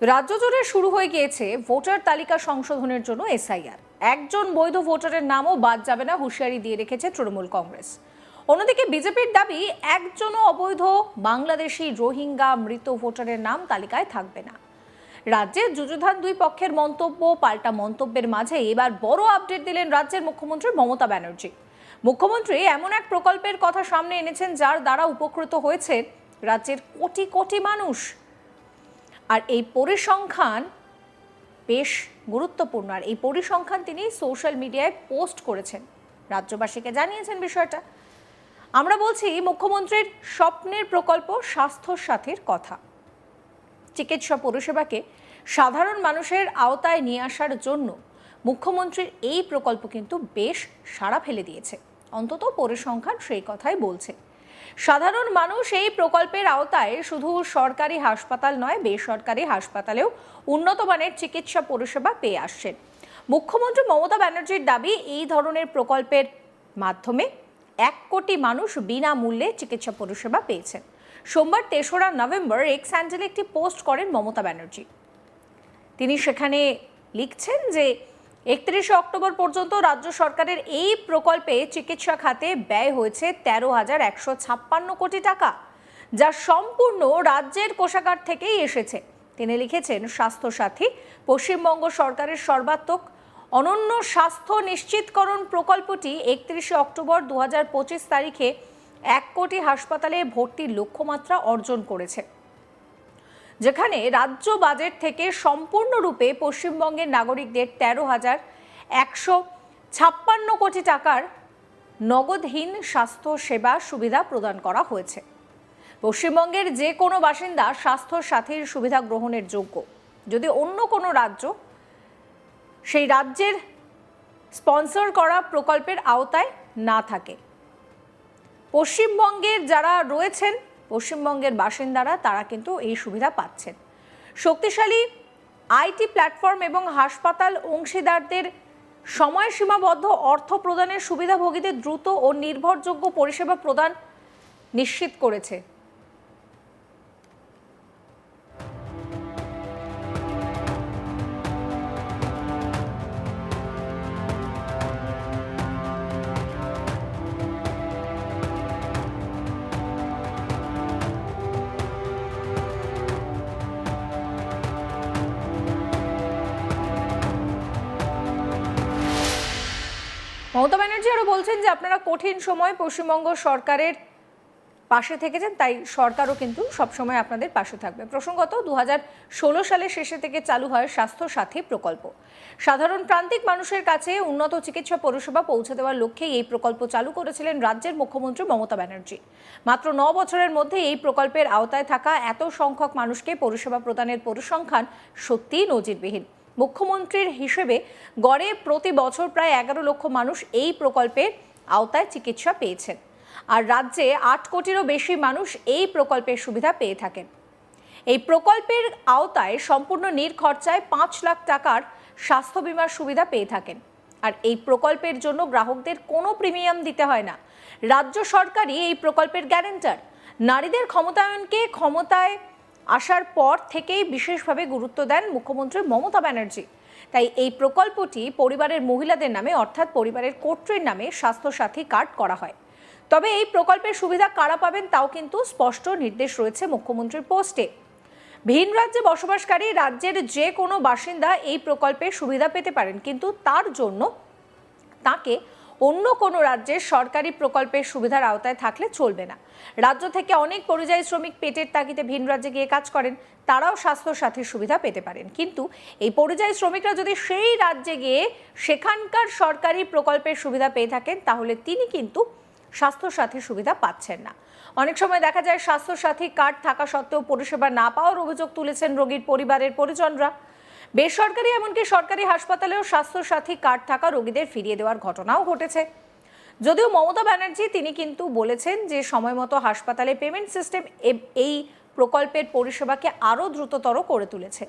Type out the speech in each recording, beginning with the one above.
রাজ্য জুড়ে শুরু হয়ে গিয়েছে ভোটার তালিকা সংশোধনের জন্য এসআইআর। একজন বৈধ ভোটারের নামও বাদ যাবে না, হুঁশিয়ারি দিয়ে রেখেছে তৃণমূল কংগ্রেস। অন্যদিকে বিজেপির দাবি, একজনও অবৈধ বাংলাদেশি রোহিঙ্গা মৃত ভোটারের নাম তালিকায় থাকবে না। রাজ্যের যুযুধান দুই পক্ষের মন্তব্য, পাল্টা মন্তব্যের মাঝে এবার বড় আপডেট দিলেন রাজ্যের মুখ্যমন্ত্রী মমতা ব্যানার্জি। মুখ্যমন্ত্রী এমন এক প্রকল্পের কথা সামনে এনেছেন যার দ্বারা উপকৃত হয়েছে রাজ্যের কোটি কোটি মানুষ। আর এই পরিসংখ্যান বেশ গুরুত্বপূর্ণ। আর এই পরিসংখ্যান তিনি সোশ্যাল মিডিয়ায় পোস্ট করেছেন। রাজ্যবাসীকে জানিয়েছেন বিষয়টা। আমরা বলছি, মুখ্যমন্ত্রীর স্বপ্নের প্রকল্প স্বাস্থ্য সাথীর কথা। চিকিৎসা পরিষেবাকে সাধারণ মানুষের আওতায় নিয়ে আসার জন্য মুখ্যমন্ত্রীর এই প্রকল্প কিন্তু বেশ সাড়া ফেলে দিয়েছে। অন্তত পরিসংখ্যান সেই কথাই বলছে। সাধারণ মানুষ এই প্রকল্পের আওতায় শুধু সরকারি হাসপাতাল নয়, বেসরকারি হাসপাতালেও উন্নত মানের চিকিৎসা পরিষেবা পেয়ে আসছেন মুখ্যমন্ত্রী মমতা ব্যানার্জির দাবি, এই ধরনের প্রকল্পের মাধ্যমে এক কোটি মানুষ বিনামূল্যে চিকিৎসা পরিষেবা পেয়েছেন সোমবার তেসরা নভেম্বর এক্স হ্যান্ডেলে একটি পোস্ট করেন মমতা ব্যানার্জি। তিনি সেখানে লিখছেন যে একত্রিশে অক্টোবর পর্যন্ত রাজ্য সরকারের এই প্রকল্পে চিকিৎসা খাতে ব্যয় হয়েছে তেরো হাজার একশো ছাপ্পান্ন কোটি টাকা, যা সম্পূর্ণ রাজ্যের কোষাগার থেকেই এসেছে। তিনি লিখেছেন, স্বাস্থ্যসাথী, পশ্চিমবঙ্গ সরকারের সর্বাত্মক অনন্য স্বাস্থ্য নিশ্চিতকরণ প্রকল্পটি একত্রিশে অক্টোবর দু হাজার পঁচিশ তারিখে এক কোটি হাসপাতালে ভর্তির লক্ষ্যমাত্রা অর্জন করেছে। যেখানে রাজ্য বাজেট থেকে সম্পূর্ণরূপে পশ্চিমবঙ্গের নাগরিকদের তেরো হাজার একশো ছাপ্পান্ন কোটি টাকার নগদহীন স্বাস্থ্য সেবা সুবিধা প্রদান করা হয়েছে। পশ্চিমবঙ্গের যে কোনো বাসিন্দা স্বাস্থ্য সাথীর সুবিধা গ্রহণের যোগ্য। যদি অন্য কোনো রাজ্য সেই রাজ্যের স্পন্সর করা প্রকল্পের আওতায় না থাকে। পশ্চিমবঙ্গের যারা রয়েছেন পশ্চিমবঙ্গের বাসিন্দারা তারা কিন্তু এই সুবিধা পাচ্ছেন। শক্তিশালী আইটি প্ল্যাটফর্ম এবং হাসপাতাল অংশীদারদের সময় সীমাবদ্ধ অর্থ প্রদানের সুবিধাভোগীদের দ্রুত ও নির্ভরযোগ্য পরিষেবা প্রদান নিশ্চিত করেছে। মমতা ব্যানার্জি আরও বলছেন যে আপনারা কঠিন সময় পশ্চিমবঙ্গ সরকারের পাশে থেকেছেন, তাই সরকারও কিন্তু সবসময় আপনাদের পাশে থাকবে। প্রসঙ্গত দু ষোলো সালের শেষে থেকে চালু হয় স্বাস্থ্য সাথী প্রকল্প। সাধারণ প্রান্তিক মানুষের কাছে উন্নত চিকিৎসা পরিষেবা পৌঁছে দেওয়ার লক্ষ্যে এই প্রকল্প চালু করেছিলেন রাজ্যের মুখ্যমন্ত্রী মমতা ব্যানার্জি। মাত্র ন বছরের মধ্যে এই প্রকল্পের আওতায় থাকা এত সংখ্যক মানুষকে পরিষেবা প্রদানের পরিসংখ্যান সত্যিই নজিরবিহীন। মুখ্যমন্ত্রীর হিসেবে গড়ে প্রতি বছর প্রায় এগারো লক্ষ মানুষ এই প্রকল্পের আওতায় চিকিৎসা পেয়েছেন। আর রাজ্যে আট কোটিরও বেশি মানুষ এই প্রকল্পের সুবিধা পেয়ে থাকেন। এই প্রকল্পের আওতায় সম্পূর্ণ নির্খরচায় পাঁচ লাখ টাকার স্বাস্থ্য বিমার সুবিধা পেয়ে থাকেন। আর এই প্রকল্পের জন্য গ্রাহকদের কোনো প্রিমিয়াম দিতে হয় না। রাজ্য সরকারই এই প্রকল্পের গ্যারেন্টার। নারীদের ক্ষমতায়নকে ক্ষমতায় আসার পর থেকেই বিশেষভাবে গুরুত্ব দেন মুখ্যমন্ত্রী মমতা ব্যানার্জি। তাই এই প্রকল্পটি পরিবারের মহিলাদের নামে, অর্থাৎ পরিবারের কর্ত্রীর নামে স্বাস্থ্যসাথী কার্ড করা হয়। তবে এই প্রকল্পের সুবিধা কারা পাবেন তাও কিন্তু স্পষ্ট নির্দেশ রয়েছে মুখ্যমন্ত্রীর পোস্টে। ভিন রাজ্যে বসবাসকারী রাজ্যের যে কোনো বাসিন্দা এই প্রকল্পের সুবিধা পেতে পারেন, কিন্তু তার জন্য তাকে অন্য কোনো রাজ্যের সরকারি প্রকল্পের সুবিধার আওতায় থাকলে চলবে না। রাজ্য থেকে অনেক পরিযায়ী শ্রমিক পেটের তাগিদে ভিন রাজ্যে গিয়ে কাজ করেন, তারাও স্বাস্থ্য সাথীর সুবিধা পেতে পারেন। কিন্তু এই পরিযায়ী শ্রমিকরা যদি সেই রাজ্যে গিয়ে সেখানকার সরকারি প্রকল্পের সুবিধা পেয়ে থাকেন, তাহলে তিনি কিন্তু স্বাস্থ্যসাথী সুবিধা পাচ্ছেন না। অনেক সময় দেখা যায় স্বাস্থ্যসাথী কার্ড থাকা সত্ত্বেও পরিষেবা না পাওয়ার অভিযোগ তুলেছেন রোগীর পরিবারের পরিজনরা। বেসরকারি এমনকি সরকারি হাসপাতালেও স্বাস্থ্যসাথী কার্ড থাকা রোগীদের ফিরিয়ে দেওয়ার ঘটনাও ঘটেছে। যদিও মমতা ব্যানার্জি তিনি কিন্তু বলেছেন যে সময় মতো হাসপাতালে পেমেন্ট সিস্টেম এই প্রকল্পের পরিষেবাকে আরও দ্রুততর করে তুলেছে।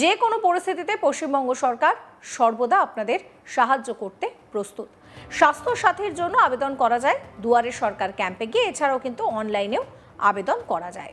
যে কোনো পরিস্থিতিতে পশ্চিমবঙ্গ সরকার সর্বদা আপনাদের সাহায্য করতে প্রস্তুত। স্বাস্থ্য সাথীর জন্য আবেদন করা যায়, দুয়ারে সরকার ক্যাম্পে গিয়ে এছাড়াও কিন্তু অনলাইনেও আবেদন করা যায়।